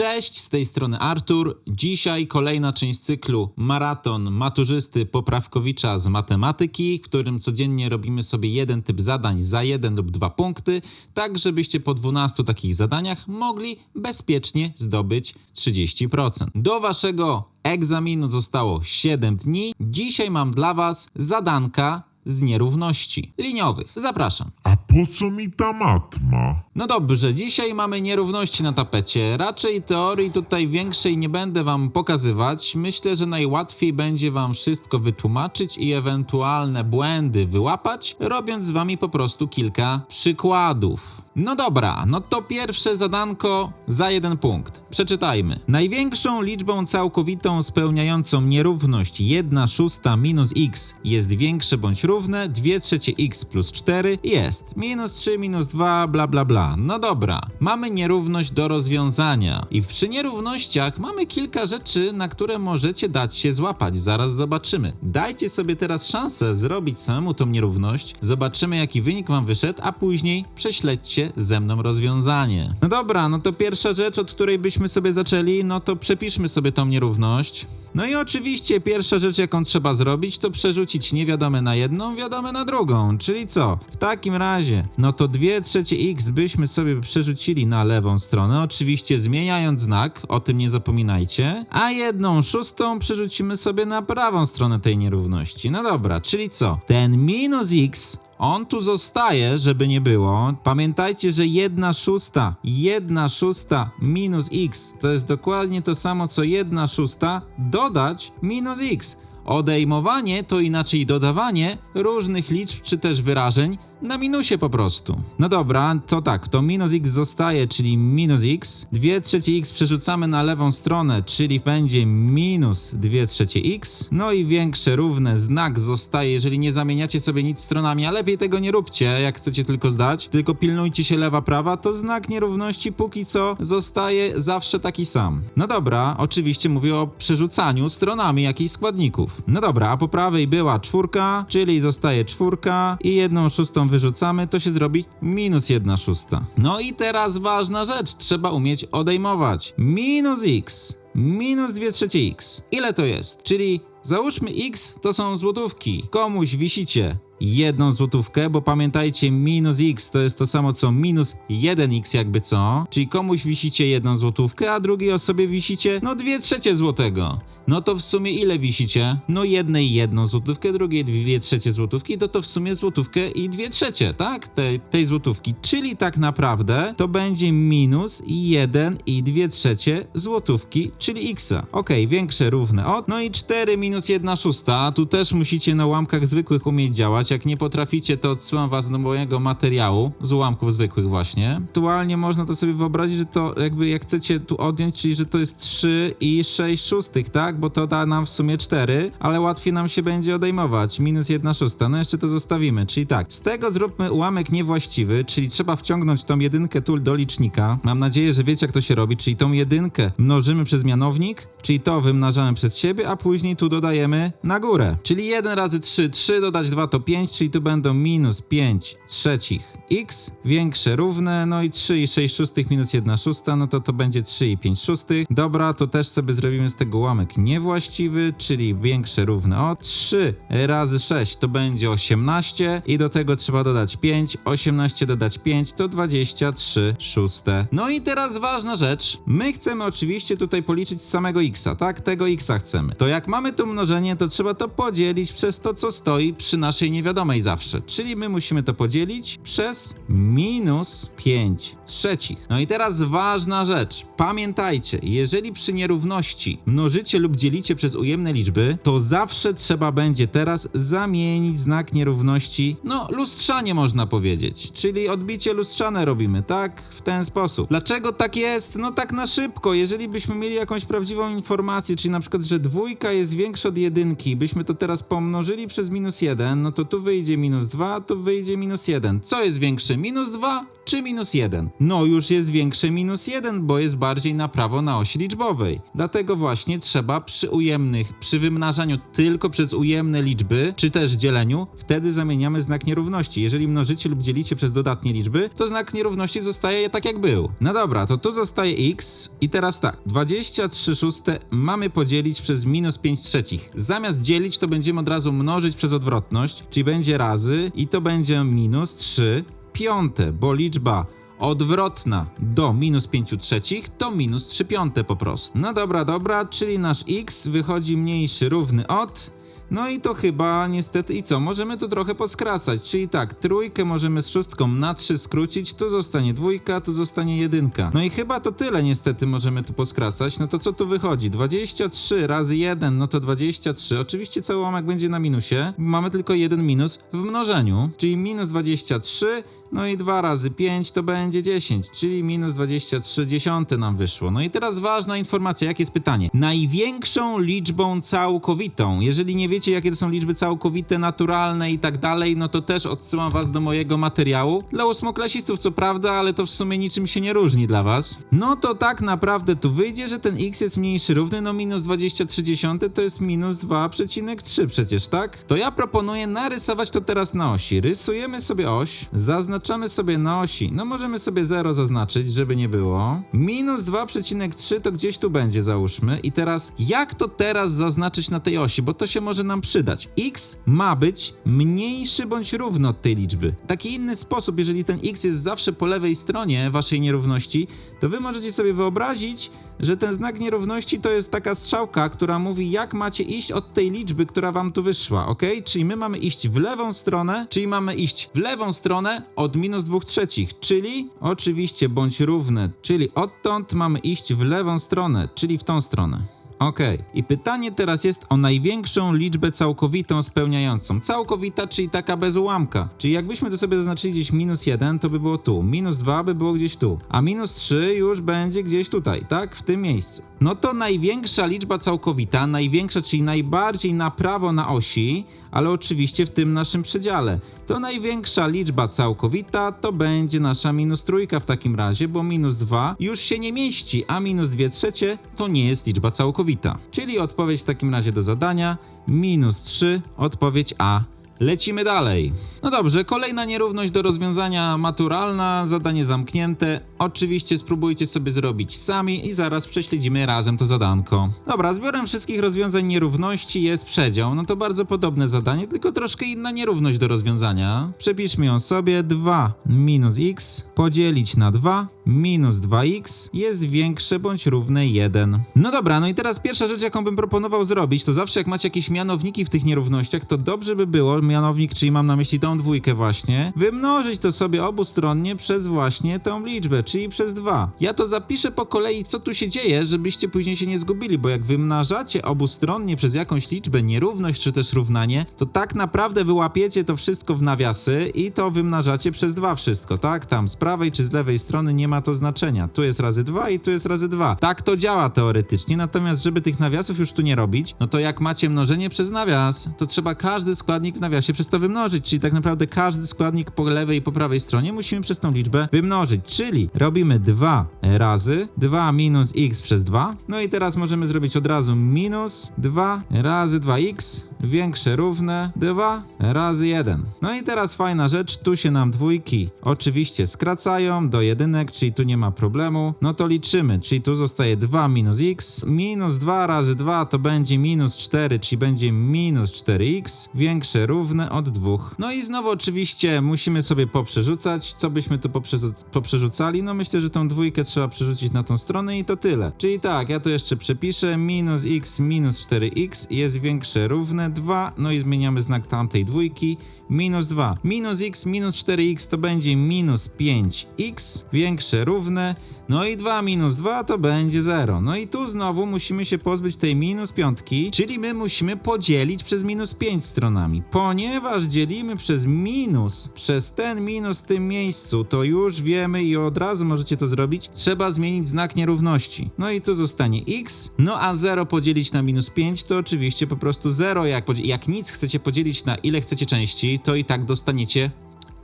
Cześć, z tej strony Artur. Dzisiaj kolejna część cyklu Maraton Maturzysty Poprawkowicza z matematyki, w którym codziennie robimy sobie jeden typ zadań za jeden lub dwa punkty, tak żebyście po 12 takich zadaniach mogli bezpiecznie zdobyć 30%. Do waszego egzaminu zostało 7 dni. Dzisiaj mam dla was zadanka z nierówności liniowych. Zapraszam. Po co mi ta matma? No dobrze, dzisiaj mamy nierówności na tapecie. Raczej teorii tutaj większej nie będę wam pokazywać. Myślę, że najłatwiej będzie wam wszystko wytłumaczyć i ewentualne błędy wyłapać, robiąc z wami po prostu kilka przykładów. No dobra, no to pierwsze zadanko za jeden punkt. Przeczytajmy. Największą liczbą całkowitą spełniającą nierówność 1 szósta minus x jest większe bądź równe 2 trzecie x plus 4 jest minus 3 minus 2 bla bla bla. No dobra, mamy nierówność do rozwiązania i przy nierównościach mamy kilka rzeczy, na które możecie dać się złapać. Zaraz zobaczymy. Dajcie sobie teraz szansę zrobić samemu tą nierówność, zobaczymy jaki wynik wam wyszedł, a później prześledźcie ze mną rozwiązanie. No dobra, no to pierwsza rzecz, od której byśmy sobie zaczęli, no to przepiszmy sobie tą nierówność. No i oczywiście pierwsza rzecz, jaką trzeba zrobić, to przerzucić niewiadome na jedną, wiadome na drugą. Czyli co? W takim razie, no to 2 trzecie x byśmy sobie przerzucili na lewą stronę, oczywiście zmieniając znak, o tym nie zapominajcie, a jedną szóstą przerzucimy sobie na prawą stronę tej nierówności. No dobra, czyli co? Ten minus x on tu zostaje, żeby nie było. Pamiętajcie, że 1 szósta, 1 szósta minus x to jest dokładnie to samo co 1 szósta dodać minus x. Odejmowanie to inaczej dodawanie różnych liczb czy też wyrażeń na minusie po prostu. No dobra, to tak, to minus x zostaje, czyli minus x. 2 trzecie x przerzucamy na lewą stronę, czyli będzie minus 2 trzecie x. No i większe równe znak zostaje, jeżeli nie zamieniacie sobie nic stronami, a lepiej tego nie róbcie, jak chcecie tylko zdać, tylko pilnujcie się lewa, prawa, to znak nierówności póki co zostaje zawsze taki sam. No dobra, oczywiście mówię o przerzucaniu stronami jakichś składników. No dobra, a po prawej była czwórka, czyli zostaje czwórka i jedną szóstą wyrzucamy, to się zrobi minus 1 szósta. No i teraz ważna rzecz, trzeba umieć odejmować. Minus x minus 2 trzecie x. Ile to jest? Czyli załóżmy x to są złotówki. Komuś wisicie jedną złotówkę, bo pamiętajcie, minus x to jest to samo co minus 1x jakby co. Czyli komuś wisicie jedną złotówkę, a drugiej osobie wisicie no 2 trzecie złotego. No to w sumie ile wisicie? No jednej jedną złotówkę, drugiej dwie trzecie złotówki, to to w sumie złotówkę i dwie trzecie, tak? Tej, tej złotówki. Czyli tak naprawdę to będzie minus jeden i dwie trzecie złotówki, czyli x. Okej, większe równe od. No i 4 minus 1 szósta. Tu też musicie na ułamkach zwykłych umieć działać. Jak nie potraficie, to odsyłam was do mojego materiału z ułamków zwykłych właśnie. Aktualnie można to sobie wyobrazić, że to jakby jak chcecie tu odjąć, czyli że to jest 3 i 6 szóstych, tak? Bo to da nam w sumie 4, ale łatwiej nam się będzie odejmować. Minus 1 szósta. No jeszcze to zostawimy. Czyli tak, z tego zróbmy ułamek niewłaściwy, czyli trzeba wciągnąć tą jedynkę tu do licznika. Mam nadzieję, że wiecie jak to się robi, czyli tą jedynkę mnożymy przez mianownik, czyli to wymnażamy przez siebie, a później tu dodajemy na górę. Czyli 1 razy 3, 3 dodać 2 to 5, czyli tu będą minus 5 trzecich x, większe równe, no i 3 i 6 szóstych minus 1 szósta, no to to będzie 3 i 5 szóstych. Dobra, to też sobie zrobimy z tego ułamek niewłaściwy, czyli większe równe od 3 razy 6 to będzie 18 i do tego trzeba dodać 5, 18 dodać 5 to 23 szóste. No i teraz ważna rzecz, my chcemy oczywiście tutaj policzyć samego xa, tak? Tego xa chcemy. To jak mamy tu mnożenie, to trzeba to podzielić przez to, co stoi przy naszej niewiadomej zawsze. Czyli my musimy to podzielić przez minus 5 trzecich. No i teraz ważna rzecz. Pamiętajcie, jeżeli przy nierówności mnożycie lub dzielicie przez ujemne liczby, to zawsze trzeba będzie teraz zamienić znak nierówności, no lustrzanie można powiedzieć. Czyli odbicie lustrzane robimy, tak? W ten sposób. Dlaczego tak jest? No tak na szybko. Jeżeli byśmy mieli jakąś prawdziwą informację, czyli na przykład, że dwójka jest większa od jedynki, byśmy to teraz pomnożyli przez minus 1, no to tu wyjdzie minus 2, tu wyjdzie minus 1. Co jest większe, minus 2 czy minus 1? No już jest większe minus 1, bo jest bardziej na prawo na osi liczbowej. Dlatego właśnie trzeba przy ujemnych, przy wymnażaniu tylko przez ujemne liczby, czy też dzieleniu, wtedy zamieniamy znak nierówności. Jeżeli mnożycie lub dzielicie przez dodatnie liczby, to znak nierówności zostaje tak jak był. No dobra, to tu zostaje x i teraz tak, 23 szóste mamy podzielić przez minus 5 trzecich. Zamiast dzielić, to będziemy od razu mnożyć przez odwrotność, czyli będzie razy i to będzie minus 3 piąte, bo liczba odwrotna do minus 5 trzecich to minus 3 piąte po prostu. No dobra, dobra, czyli nasz x wychodzi mniejszy równy od... No i to chyba niestety i co? Możemy tu trochę poskracać, czyli tak, trójkę możemy z szóstką na 3 skrócić, tu zostanie dwójka, tu zostanie jedynka. No i chyba to tyle niestety możemy tu poskracać. No to co tu wychodzi? 23 razy 1, no to 23. Oczywiście cały ułamek będzie na minusie. Mamy tylko jeden minus w mnożeniu, czyli minus 23 no i 2 razy 5 to będzie 10, czyli minus 23 dziesiąte nam wyszło. No i teraz ważna informacja, jakie jest pytanie? Największą liczbą całkowitą, jeżeli nie wiecie jakie to są liczby całkowite, naturalne i tak dalej, no to też odsyłam was do mojego materiału. Dla ósmoklasistów co prawda, ale to w sumie niczym się nie różni dla was. No to tak naprawdę tu wyjdzie, że ten x jest mniejszy równy, no minus 23 dziesiąte to jest minus 2,3 przecież, tak? To ja proponuję narysować to teraz na osi. Rysujemy sobie oś, zaznaczamy sobie na osi, no możemy sobie 0 zaznaczyć, żeby nie było. Minus 2,3 to gdzieś tu będzie, załóżmy. I teraz, jak to teraz zaznaczyć na tej osi, bo to się może nam przydać. x ma być mniejszy bądź równy od tej liczby. Taki inny sposób, jeżeli ten x jest zawsze po lewej stronie waszej nierówności, to wy możecie sobie wyobrazić, że ten znak nierówności to jest taka strzałka, która mówi, jak macie iść od tej liczby, która wam tu wyszła, ok? Czyli my mamy iść w lewą stronę, czyli mamy iść w lewą stronę od minus 2 trzecich, czyli oczywiście bądź równe, czyli odtąd mamy iść w lewą stronę, czyli w tą stronę. Okej. I pytanie teraz jest o największą liczbę całkowitą spełniającą. Całkowita, czyli taka bez ułamka. Czyli jakbyśmy to sobie zaznaczyli gdzieś minus 1, to by było tu. Minus 2 by było gdzieś tu. A minus 3 już będzie gdzieś tutaj, tak? W tym miejscu. No to największa liczba całkowita, największa, czyli najbardziej na prawo na osi, ale oczywiście w tym naszym przedziale. To największa liczba całkowita to będzie nasza minus trójka w takim razie, bo minus 2 już się nie mieści, a minus 2 trzecie to nie jest liczba całkowita. Czyli odpowiedź w takim razie do zadania minus 3, odpowiedź A. Lecimy dalej. No dobrze, kolejna nierówność do rozwiązania maturalna, zadanie zamknięte. Oczywiście spróbujcie sobie zrobić sami i zaraz prześledzimy razem to zadanko. Dobra, zbiorem wszystkich rozwiązań nierówności jest przedział. No to bardzo podobne zadanie, tylko troszkę inna nierówność do rozwiązania. Przepiszmy ją sobie. 2 minus x podzielić na 2 minus 2x jest większe bądź równe 1. No dobra, no i teraz pierwsza rzecz, jaką bym proponował zrobić, to zawsze jak macie jakieś mianowniki w tych nierównościach, to dobrze by było, mianownik, czyli mam na myśli tą dwójkę właśnie, wymnożyć to sobie obustronnie przez właśnie tą liczbę, czyli przez 2. Ja to zapiszę po kolei, co tu się dzieje, żebyście później się nie zgubili, bo jak wymnażacie obustronnie przez jakąś liczbę nierówność czy też równanie, to tak naprawdę wyłapiecie to wszystko w nawiasy i to wymnażacie przez 2 wszystko, tak? Tam z prawej czy z lewej strony nie ma to znaczenia. Tu jest razy 2 i tu jest razy 2. Tak to działa teoretycznie, natomiast żeby tych nawiasów już tu nie robić, no to jak macie mnożenie przez nawias, to trzeba każdy składnik w nawiasie przez to wymnożyć, czyli tak naprawdę każdy składnik po lewej i po prawej stronie musimy przez tą liczbę wymnożyć, czyli robimy 2 razy 2 minus x przez 2, no i teraz możemy zrobić od razu minus 2 razy 2x większe równe 2 razy 1. No i teraz fajna rzecz, tu się nam dwójki oczywiście skracają do jedynek, czyli tu nie ma problemu. No to liczymy, czyli tu zostaje 2 minus x, minus 2 razy 2 to będzie minus 4, czyli będzie minus 4x, większe równe od 2. No i znowu oczywiście musimy sobie poprzerzucać, co byśmy tu poprzerzu- poprzerzucali? No myślę, że tą dwójkę trzeba przerzucić na tą stronę i to tyle. Czyli tak, ja to jeszcze przepiszę, minus x minus 4x jest większe równe 2, no i zmieniamy znak tamtej dwójki, minus 2. Minus x minus 4x to będzie minus 5x, większe równe, no i 2 minus 2 to będzie 0. No i tu znowu musimy się pozbyć tej minus piątki, czyli my musimy podzielić przez minus 5 stronami. Ponieważ dzielimy przez minus, przez ten minus w tym miejscu, to już wiemy i od razu możecie to zrobić, trzeba zmienić znak nierówności. No i tu zostanie x, no a 0 podzielić na minus 5 to oczywiście po prostu 0. Jak, jak nic chcecie podzielić na ile chcecie części, to i tak dostaniecie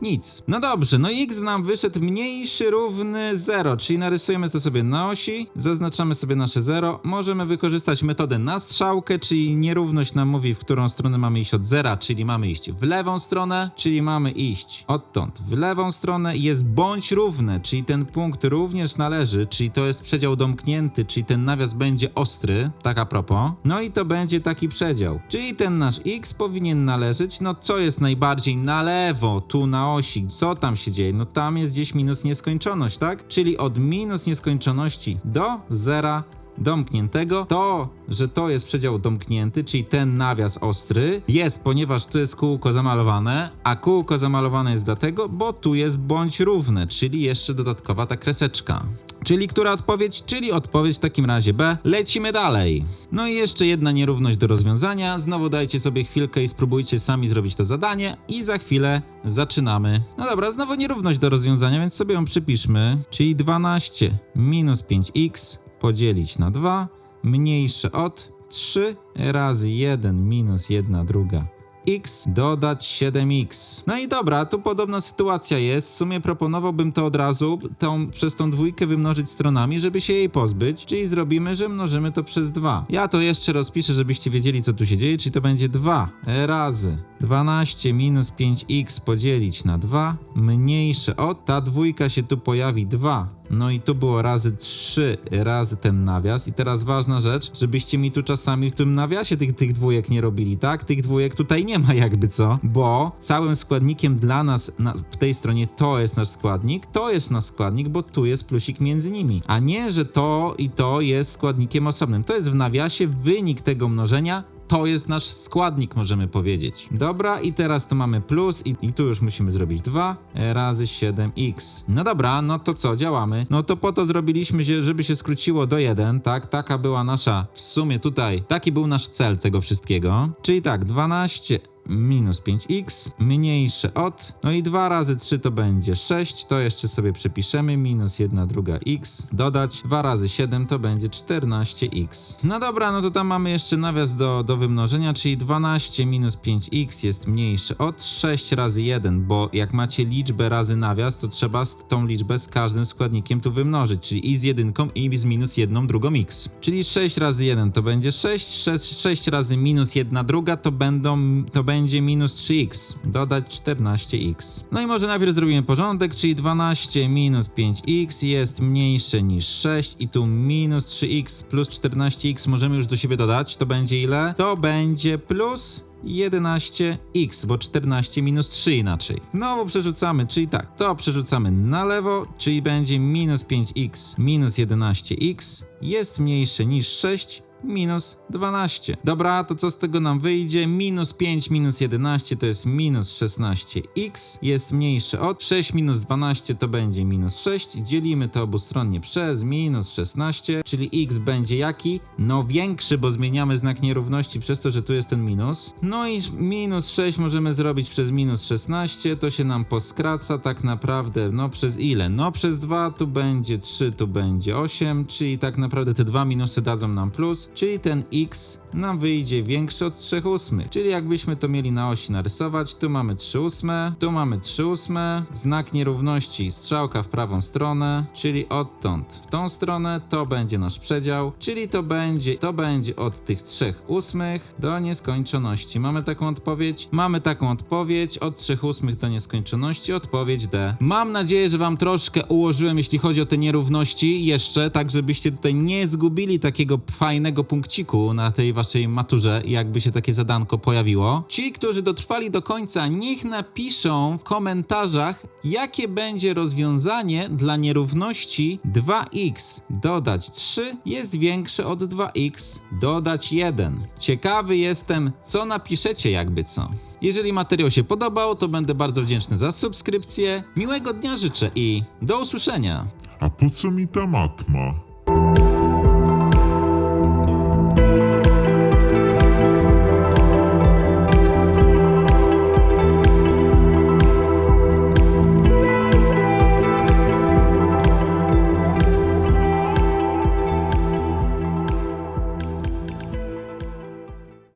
Nic. No dobrze, no x nam wyszedł mniejszy równy 0, czyli narysujemy to sobie na osi, zaznaczamy sobie nasze 0. Możemy wykorzystać metodę na strzałkę, czyli nierówność nam mówi, w którą stronę mamy iść od zera, czyli mamy iść w lewą stronę, czyli mamy iść odtąd w lewą stronę. Jest bądź równe, czyli ten punkt również należy, czyli to jest przedział domknięty, czyli ten nawias będzie ostry, tak a propos. No i to będzie taki przedział, czyli ten nasz x powinien należeć, no co jest najbardziej na lewo, tu na osi, co tam się dzieje? No tam jest gdzieś minus nieskończoność, tak? Czyli od minus nieskończoności do zera domkniętego. To, że to jest przedział domknięty, czyli ten nawias ostry, jest, ponieważ tu jest kółko zamalowane, a kółko zamalowane jest dlatego, bo tu jest bądź równe, czyli jeszcze dodatkowa ta kreseczka. Czyli która odpowiedź? Czyli odpowiedź w takim razie B. Lecimy dalej. No i jeszcze jedna nierówność do rozwiązania. Znowu dajcie sobie chwilkę i spróbujcie sami zrobić to zadanie i za chwilę zaczynamy. No dobra, znowu nierówność do rozwiązania, więc sobie ją przypiszmy. Czyli 12 minus 5x podzielić na 2 mniejsze od 3 razy 1 minus 1 druga x dodać 7x. No i dobra, tu podobna sytuacja jest. W sumie proponowałbym to od razu tą, przez tą dwójkę wymnożyć stronami, żeby się jej pozbyć. Czyli zrobimy, że mnożymy to przez 2. Ja to jeszcze rozpiszę, żebyście wiedzieli, co tu się dzieje. Czyli to będzie 2 razy 12 minus 5x podzielić na 2 mniejsze od. Ta dwójka się tu pojawi 2 no i tu było razy 3 razy ten nawias. I teraz ważna rzecz, żebyście mi tu czasami w tym nawiasie tych, tych dwójek nie robili, tak? Tych dwójek tutaj nie ma jakby co, bo całym składnikiem dla nas na w tej stronie to jest nasz składnik, to jest nasz składnik, bo tu jest plusik między nimi. A nie, że to i to jest składnikiem osobnym. To jest w nawiasie wynik tego mnożenia to jest nasz składnik, możemy powiedzieć. Dobra, i teraz tu mamy plus i, i tu już musimy zrobić 2 razy 7x. No dobra, no to co, działamy. No to po to zrobiliśmy, się, żeby się skróciło do 1, tak? Taka była nasza, w sumie tutaj, taki był nasz cel tego wszystkiego. Czyli tak, 12 minus 5x mniejsze od, no i 2 razy 3 to będzie 6, to jeszcze sobie przepiszemy, minus 1 druga x, dodać 2 razy 7 to będzie 14x. No dobra, no to tam mamy jeszcze nawias do, do wymnożenia, czyli 12 minus 5x jest mniejsze od 6 razy 1, bo jak macie liczbę razy nawias, to trzeba tą liczbę z każdym składnikiem tu wymnożyć, czyli i z jedynką i z minus 1 drugą x. Czyli 6 razy 1 to będzie 6, 6, 6 razy minus 1 druga to będą, to będzie minus 3x, dodać 14x. No i może najpierw zrobimy porządek, czyli 12 minus 5x jest mniejsze niż 6 i tu minus 3x plus 14x możemy już do siebie dodać, to będzie ile? To będzie plus 11x, bo 14 minus 3 inaczej. Znowu przerzucamy, czyli tak, to przerzucamy na lewo, czyli będzie minus 5x minus 11x jest mniejsze niż 6 minus 12. Dobra, to co z tego nam wyjdzie? Minus 5 minus 11 to jest minus 16x, jest mniejsze od 6 minus 12 to będzie minus 6. Dzielimy to obustronnie przez minus 16, czyli x będzie jaki? No większy, bo zmieniamy znak nierówności przez to, że tu jest ten minus. No i minus 6 możemy zrobić przez minus 16, to się nam poskraca tak naprawdę, no przez ile? No przez 2 tu będzie 3, tu będzie 8, czyli tak naprawdę te dwa minusy dadzą nam plus, czyli ten x nam wyjdzie większy od 3 ósmych. Czyli jakbyśmy to mieli na osi narysować, tu mamy 3 ósme, tu mamy 3 ósme, znak nierówności, strzałka w prawą stronę, czyli odtąd w tą stronę, to będzie nasz przedział, czyli to będzie, to będzie od tych 3 ósmych do nieskończoności. Mamy taką odpowiedź? Mamy taką odpowiedź, od 3 ósmych do nieskończoności, odpowiedź D. Mam nadzieję, że wam troszkę ułożyłem, jeśli chodzi o te nierówności, jeszcze, tak żebyście tutaj nie zgubili takiego fajnego punkciku na tej waszej maturze, jakby się takie zadanko pojawiło. Ci, którzy dotrwali do końca, niech napiszą w komentarzach, jakie będzie rozwiązanie dla nierówności 2x dodać 3 jest większe od 2x dodać 1. Ciekawy jestem, co napiszecie jakby co. Jeżeli materiał się podobał, to będę bardzo wdzięczny za subskrypcję. Miłego dnia życzę i do usłyszenia. A po co mi ta matma?